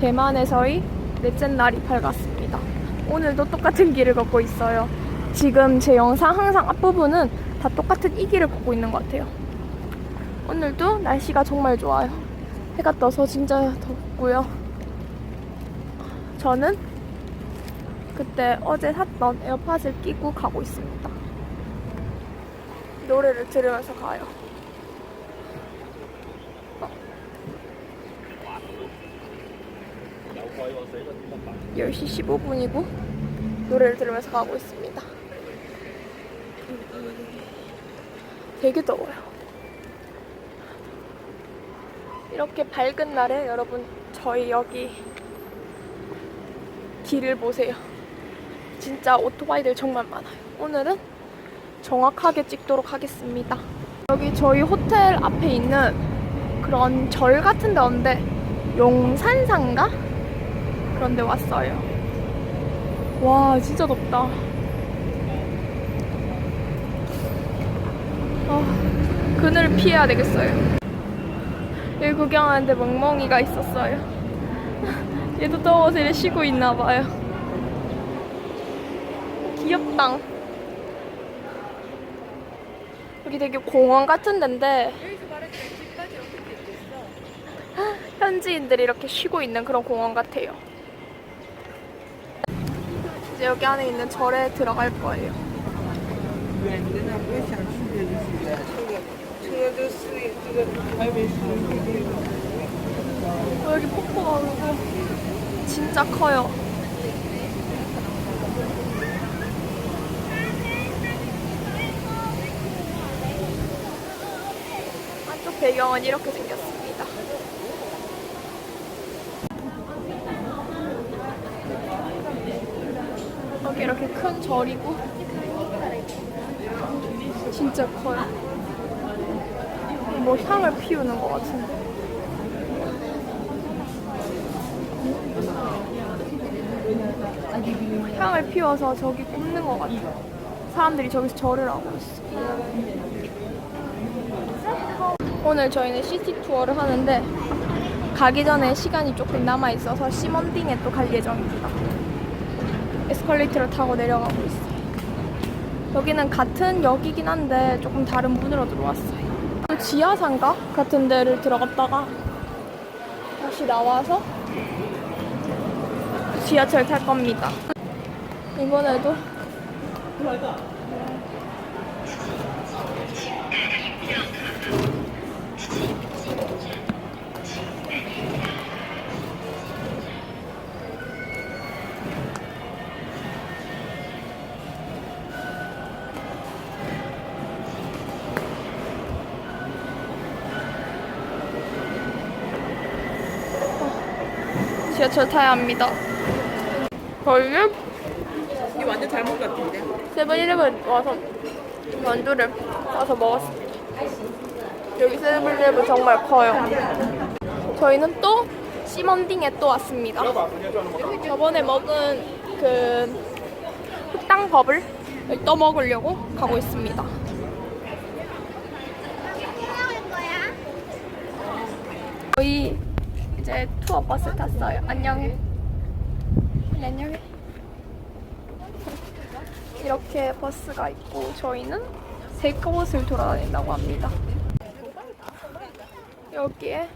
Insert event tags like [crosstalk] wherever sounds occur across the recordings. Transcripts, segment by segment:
대만에서의 넷째 날이 밝았습니다. 오늘도 똑같은 길을 걷고 있어요. 지금 제 영상 항상 앞부분은 다 똑같은 이 길을 걷고 있는 것 같아요. 오늘도 날씨가 정말 좋아요. 해가 떠서 진짜 덥고요. 저는 그때 어제 샀던 에어팟을 끼고 가고 있습니다. 노래를 들으면서 가요. 10시 15분이고 노래를 들으면서 가고 있습니다. 되게 더워요. 이렇게 밝은 날에 여러분 저희 여기 길을 보세요. 진짜 오토바이들 정말 많아요. 오늘은 정확하게 찍도록 하겠습니다. 여기 저희 호텔 앞에 있는 그런 절 같은 데인데 용산상가? 그런 데 왔어요. 와, 진짜 덥다. 아, 그늘을 피해야 되겠어요. 여기 구경하는데 멍멍이가 있었어요. [laughs] 얘도 더워서 이래 쉬고 있나 봐요. 귀엽당. 여기 되게 공원 같은 데인데 [laughs] 현지인들이 이렇게 쉬고 있는 그런 공원 같아요. 여기 안에 있는 절에 들어갈 거예요. 여기 폭포가 그 진짜 커요. 안쪽 배경은 이렇게 생겼어요. 다. 여기 이렇게 큰 절이고 진짜 커요. 뭐 향을 피우는 것 같은데. 향을 피워서 저기 꼽는 것 같아요. 사람들이 저기서 절을 하고 있어. 오늘 저희는 시티 투어를 하는데 가기 전에 시간이 조금 남아 있어서 시먼딩에 또 갈 예정입니다. 에스컬레이터를 타고 내려가고 있어요. 여기는 같은 역이긴 한데 조금 다른 문으로 들어왔어요. 지하상가 같은 데를 들어갔다가 다시 나와서 지하철 탈 겁니다. 이번에도 지하철 타야 합니다. 저희는 이 완전 잘못 같은데? 세븐일레븐 와서 만두를 사서 먹었습니다. 여기 세븐일레븐 정말 커요. 저희는 또 시먼딩에 또 왔습니다. 저번에 먹은 그 흑당 버블 또 먹으려고 가고 있습니다. 저희 이제 투어 버스 탔어요. 안녕해. 언니 안녕해. 이렇게 버스가 있고 저희는 세 곳을 돌아다닌다고 합니다. 여기에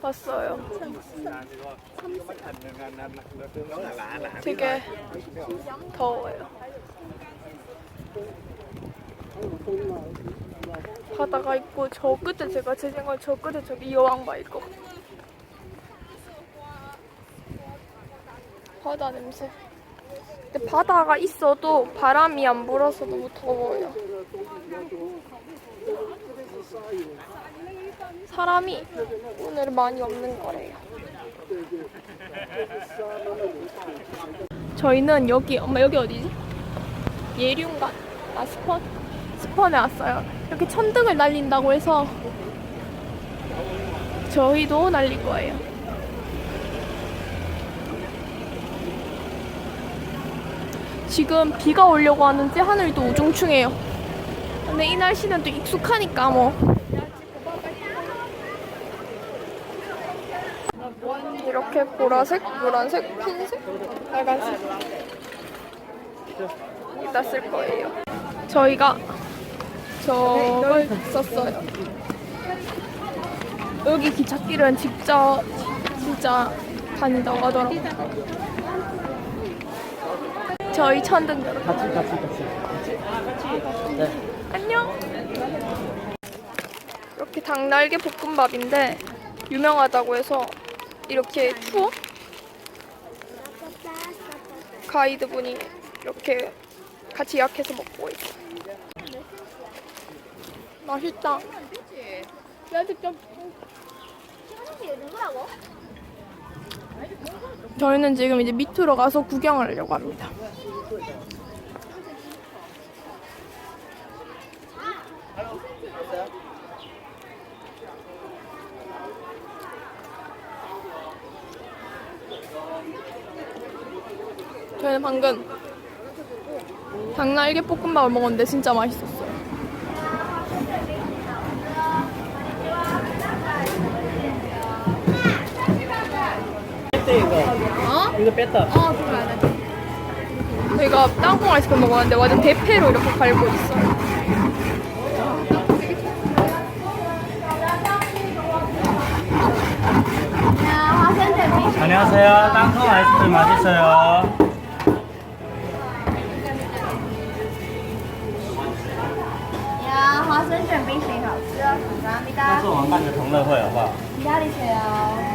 왔어요. 되게 더워요. 바다가 있고 저 끝에 제가 제 생각에 저 끝에 저기 여왕바 있고 바다 냄새. 근데 바다가 있어도 바람이 안 불어서 너무 더워요. 사람이 오늘 많이 없는 거래요. 저희는 여기 엄마 여기 어디지? 예륜관 아 스펀 스펀에 왔어요. 이렇게 천등을 날린다고 해서 저희도 날릴 거예요. 지금 비가 오려고 하는데 하늘이 또 우중충해요. 근데 이 날씨는 또 익숙하니까 뭐. 이렇게 보라색, 노란색, 흰색, 빨간색 이따 쓸 거예요. 저희가 저걸 썼어요. 여기 기찻길은 직접 진짜 다닌다고 하더라고요. 저희 천등 같이 같이 같이 안녕. 이렇게 닭날개 볶음밥인데 유명하다고 해서 이렇게 투어 가이드분이 이렇게 같이 예약해서 먹고 있어. 맛있다. 저희는 지금 이제 밑으로 가서 구경을 하려고 합니다. 저희는 방금 닭날개 볶음밥을 먹었는데 진짜 맛있었어요. 뺐다 이거 어? 이거 뺐다 저희가 땅콩 아이스크림 먹었는데 완전 대패로 이렇게 갈고 있어요. 안녕하세요 땅콩 아이스크림 맛있어요 呀，花生卷冰淇淋好吃哦，尝尝味道。这是我们办的同乐会好不好？其他的谁哦？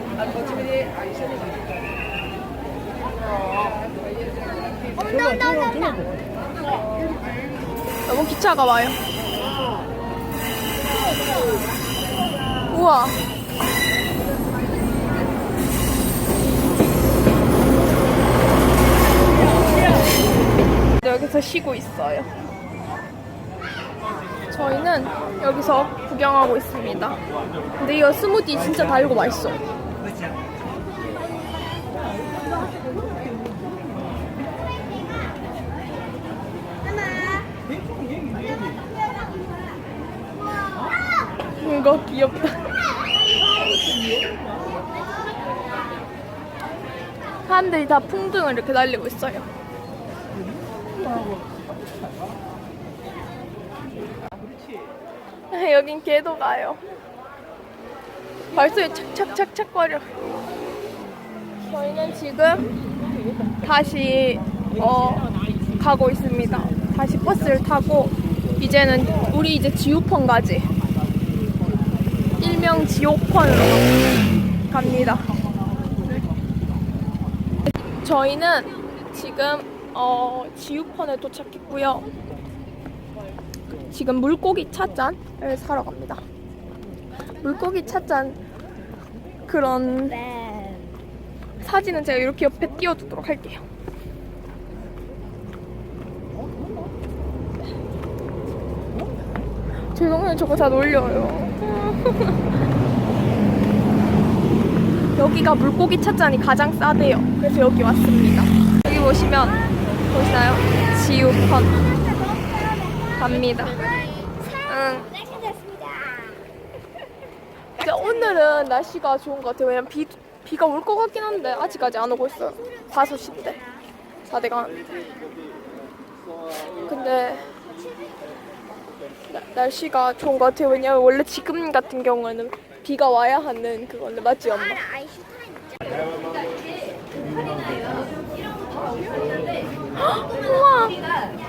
너무 기차가 와요. 우와. 여기서 쉬고 있어요. 저희는 여기서 구경하고 있습니다. 근데 이거 스무디 진짜 달고 맛있어. 이거 귀엽다. 사람들이 다 풍등을 이렇게 날리고 있어요. 아, [laughs] 여긴 개도 가요. 발소리 착착착착 거려. 저희는 지금 다시 어, 가고 있습니다. 다시 버스를 타고 이제는 우리 이제 지우펀 가지. 일명 지옥펀으로 갑니다. 저희는 지금 어, 지우펀에 도착했고요. 지금 물고기 찻잔을 사러 갑니다. 물고기 찻잔 그런 사진은 제가 이렇게 옆에 띄워두도록 할게요. 죄송해요, 저거 다 놀려요. [laughs] 여기가 물고기 찻잔이 가장 싸대요. 그래서 여기 왔습니다. 여기 보시면 보시나요? 지우펀 갑니다. 응. 근데 오늘은 날씨가 좋은 것 같아요. 왜냐면 비, 비가 올 것 같긴 한데 아직까지 안 오고 있어요. 5시인데. 4대 가는데. 근데 나- 날씨가 좋은 것 같아요. 왜냐면 원래 지금 같은 경우에는 비가 와야 하는 그건데 맞지 엄마?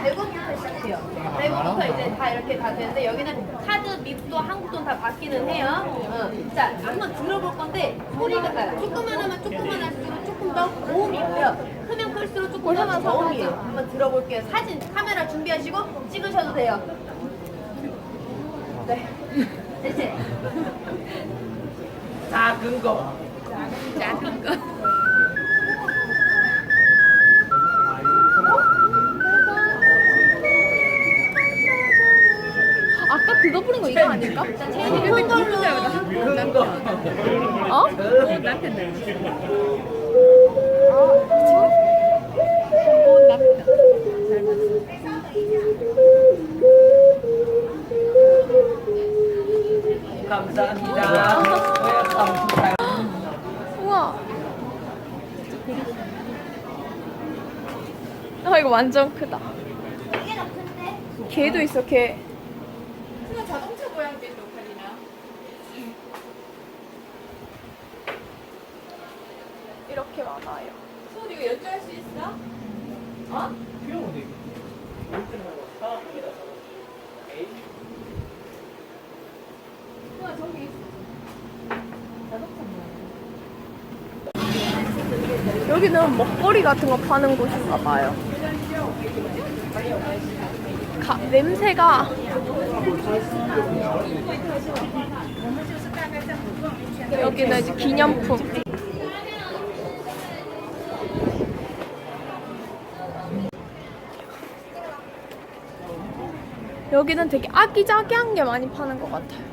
100원부터 시작해요. 100원부터 이제 다 이렇게 다 되는데 여기는 카드 밑도 한국 돈 다 받기는 해요. 어. 자, 한번 들어볼 건데 소리가 아, 조그만하면 조그만할수록 조금 더 고음이 있고요. 크면 클수록 조금 더 저음이에요. 한번 들어볼게요. 사진, 카메라 준비하시고 찍으셔도 돼요. 네. 이제. [laughs] 네. 작은 거. 작은 거. 그거 부른 거 이거 아닐까? 큰 걸로 큰 거. 어? 남편 감사합니다. 웰컴. 우와. 아 이거 완전 크다. 개도 있어 개. 그냥 자동차 모양 된 로컬이나. 이렇게 많아요. 손 이거 연주할 수 있어? 어? 우와 저기 여기는 먹거리 같은 거 파는 곳인가 봐요. 가, 냄새가 여기는 이제 기념품. 여기는 되게 아기자기한 게 많이 파는 것 같아요.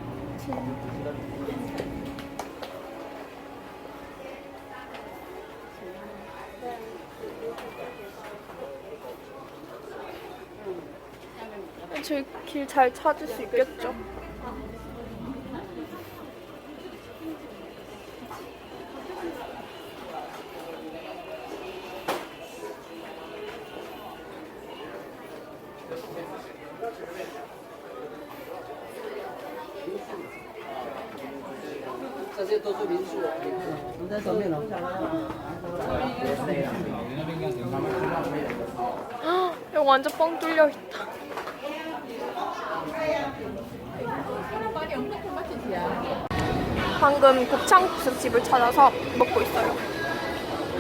저희 길 잘 찾을 수 있겠죠? 완전 뻥 뚫려 있다. 많이 없는 토마티지야. 방금 곱창국수집을 찾아서 먹고 있어요.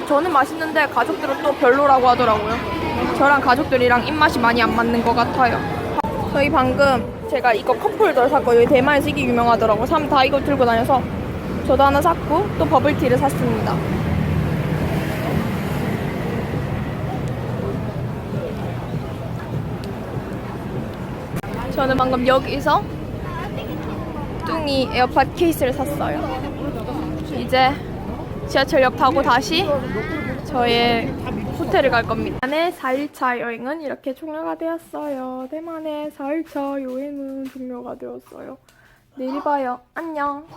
저는 맛있는데 가족들은 또 별로라고 하더라고요. 저랑 가족들이랑 입맛이 많이 안 맞는 것 같아요. 저희 방금 제가 이거 컵홀더를 샀거든요. 대만에서 이게 유명하더라고요. 사람 다 이거 들고 다녀서 저도 하나 샀고 또 버블티를 샀습니다. 저는 방금 여기서 뚱이 에어팟 케이스를 샀어요. 이제 지하철역 타고 다시 저의 호텔을 갈 겁니다. 대만의 4일차 여행은 이렇게 종료가 되었어요. 대만의 4일차 여행은 종료가 되었어요. 내일 봐요. 안녕.